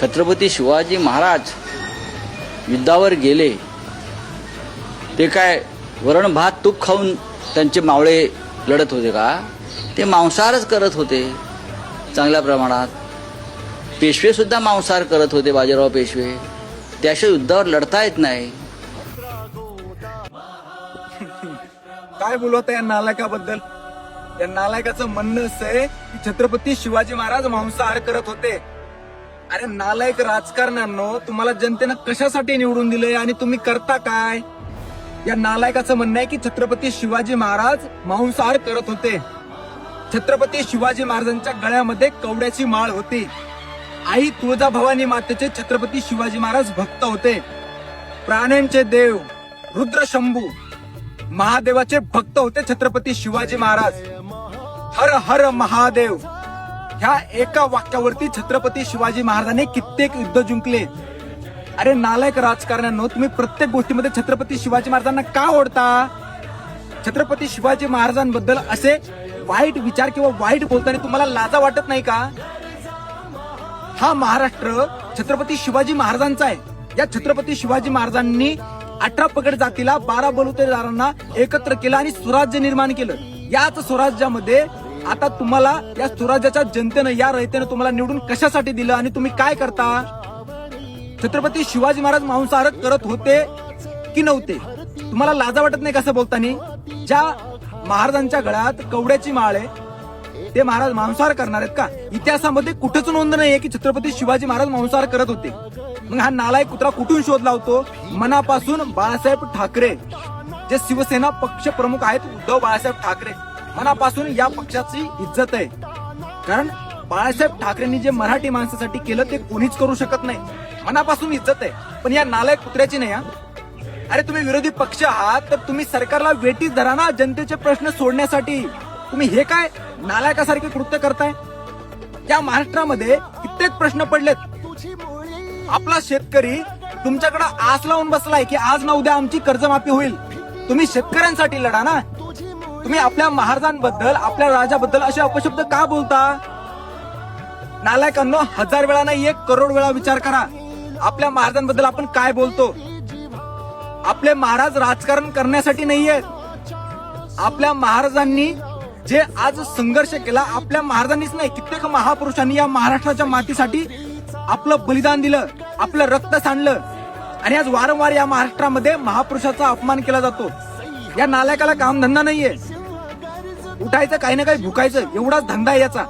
छत्रपती शिवाजी महाराज युद्धावर गेले ते काय वरण भात तूप खाऊन त्यांचे मावळे लढत होते का? ते मांसाहारच करत होते चांगल्या प्रमाणात. पेशवे सुद्धा मांसाहार करत होते बाजीराव पेशवे. त्याशिवाय युद्धावर लढता येत नाही. काय बोलवत या नालायकाबद्दल? या नालायकाचं म्हणणं असं आहे की छत्रपती शिवाजी महाराज मांसाहार करत होते. अरे नालायक राजकारण्यांनो तुम्हाला जनतेनं कशासाठी निवडून दिलंय आणि तुम्ही करता काय? या नालायकाचं म्हणणं आहे की छत्रपती शिवाजी महाराज मांसाहार करत होते. छत्रपती शिवाजी महाराजांच्या गळ्यामध्ये कवड्याची माळ होती. आई तुळजाभवानी मातेचे छत्रपती शिवाजी महाराज भक्त होते. प्राण्यांचे देव रुद्र शंभू महादेवाचे भक्त होते छत्रपती शिवाजी महाराज. हर हर महादेव. ह्या एका वाक्यावरती छत्रपती शिवाजी महाराजांनी कित्येक युद्ध जिंकले. अरे नालायक राजकारण्यांनो तुम्ही प्रत्येक गोष्टीमध्ये छत्रपती शिवाजी महाराजांना का ओढता? छत्रपती शिवाजी महाराजांबद्दल असे वाईट विचार किंवा वाईट बोलताना तुम्हाला लाजा वाटत नाही का? हा महाराष्ट्र छत्रपती शिवाजी महाराजांचा आहे. या छत्रपती शिवाजी महाराजांनी अठरा पगड जातीला बारा बलुतेदारांना एकत्र केलं आणि स्वराज्य निर्माण केलं. याच स्वराज्यामध्ये आता तुम्हाला या स्वराज्याच्या जनतेनं या रयतेनं तुम्हाला निवडून कशासाठी दिलं आणि तुम्ही काय करता? छत्रपती शिवाजी महाराज मांसाहार करत होते की नव्हते? तुम्हाला लाजा वाटत नाही कसं बोलताना? ज्या महाराजांच्या गळ्यात कवड्याची माळ आहे ते महाराज मांसाहार करणार आहेत का? इतिहासामध्ये कुठेच नोंद नाहीये की छत्रपती शिवाजी महाराज मांसाहार करत होते. मग हा नालायक कुत्रा कुठून शोध लावतो? मनापासून बाळासाहेब ठाकरे जे शिवसेना पक्ष प्रमुख आहेत उद्धव बाळासाहेब ठाकरे. मनापासून या पक्षाची इज्जत आहे. कारण बाळासाहेब ठाकरेंनी जे मराठी माणसासाठी केलं ते कोणीच करू शकत नाही. मनापासून इज्जत आहे. पण या नालायक कुत्र्याची नाही हा? अरे तुम्ही विरोधी पक्ष आहात तर तुम्ही सरकारला वेटीच धरा ना जनतेचे प्रश्न सोडण्यासाठी. तुम्ही हे काय नालायकासारखे कृत्य करताय? या महाराष्ट्रामध्ये कित्येक प्रश्न पडलेत. आपला शेतकरी तुमच्याकडे आस लावून बसलाय की आज ना उद्या आमची कर्जमाफी होईल. तुम्ही शेतकऱ्यांसाठी लढा ना. तुम्ही आपल्या महाराजांबद्दल आपल्या राजाबद्दल असे अपशब्द का बोलता? नालायकांनो हजार वेळा नाही एक करोड वेळा विचार करा. आपल्या महाराजांबद्दल आपण काय बोलतो? आपले महाराज राजकारण करण्यासाठी नाहीये आपल्या महाराजांनी जे आज संघर्ष केला आपल्या महाराजांनीच नाही कित्येक महापुरुषांनी या महाराष्ट्राच्या मातीसाठी आपलं बलिदान दिलं आपलं रक्त सांडलं. आणि आज वारंवार या महाराष्ट्रामध्ये महापुरुषाचा अपमान केला जातो. या नालायकाला कामधंदा नाहीये. उठायचं काही ना काही भुकायचं एवढाच धंदा आहे याचा.